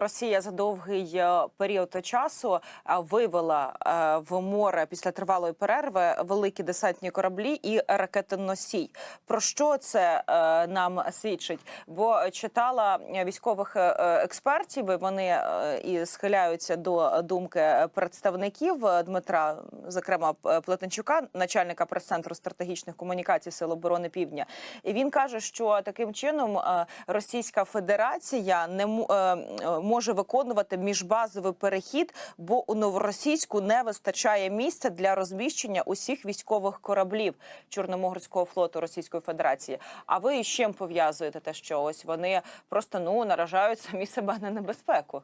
Росія за довгий е, період часу е, вивела е, в море після тривалої перерви великі десантні кораблі і ракетоносій. Про що це нам свідчить? Бо читала військових експертів, і вони і схиляються до думки представників Дмитра, зокрема Плетенчука, начальника прес-центру стратегічних комунікацій Сил оборони Півдня. І він каже, що таким чином Російська Федерація не м- е, е, може виконувати міжбазовий перехід, бо у новоросійську не вистачає місця для розміщення усіх військових кораблів Чорноморського флоту Російської Федерації. А ви з чим пов'язуєте те, що ось вони просто ну наражають самі себе на небезпеку?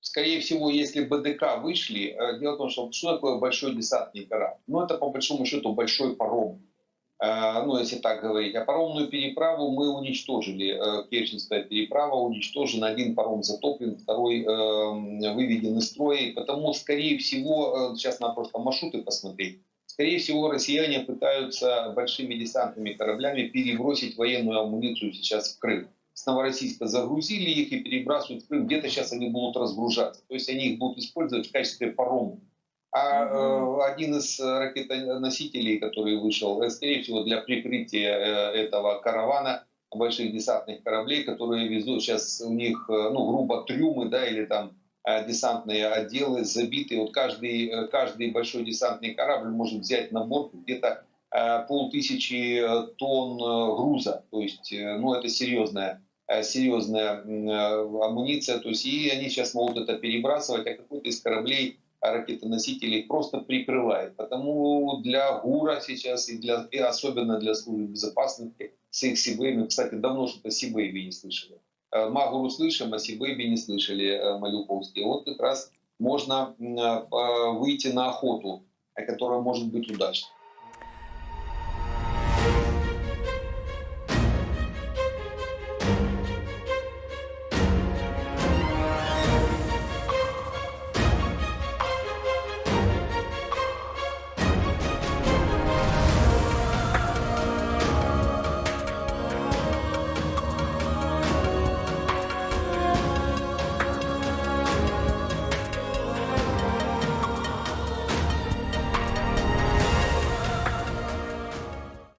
Скорее всего, если БДК вышли, э, дело в том, что что такое большой десантный корабль? Ну, это по большому счету большой паром. Э, Ну, если так говорить. А паромную переправу мы уничтожили. Э, Керченская переправа уничтожена. Один паром затоплен, второй э, выведен из строя. Потому, скорее всего, э, сейчас надо просто маршруты посмотреть. Скорее всего, россияне пытаются большими десантными кораблями перебросить военную амуницию сейчас в Крым с Новороссийска загрузили их и перебрасывают в Крым. Где-то сейчас они будут разгружаться. То есть они их будут использовать в качестве парома. А э, один из э, ракетоносителей, который вышел, э, скорее всего, для прикрытия этого каравана больших десантных кораблей, которые везут сейчас у них, ну, грубо, трюмы, да, или там десантные отделы забиты. Вот каждый, каждый большой десантный корабль может взять на борт где-то полтысячи тонн груза. То есть, ну, это серьезная, серьезная амуниция. То есть, и они сейчас могут это перебрасывать, а какой-то из кораблей ракетоносителей просто прикрывает. Потому для ГУРа сейчас и, для, и особенно для службы безопасности с их Сибэйми, кстати, давно что-то Сибэйби не слышали. Э, Магуру слышим, а Сибэйби не слышали э, Малюковские. Вот как раз можно э, выйти на охоту, которая может быть удачной.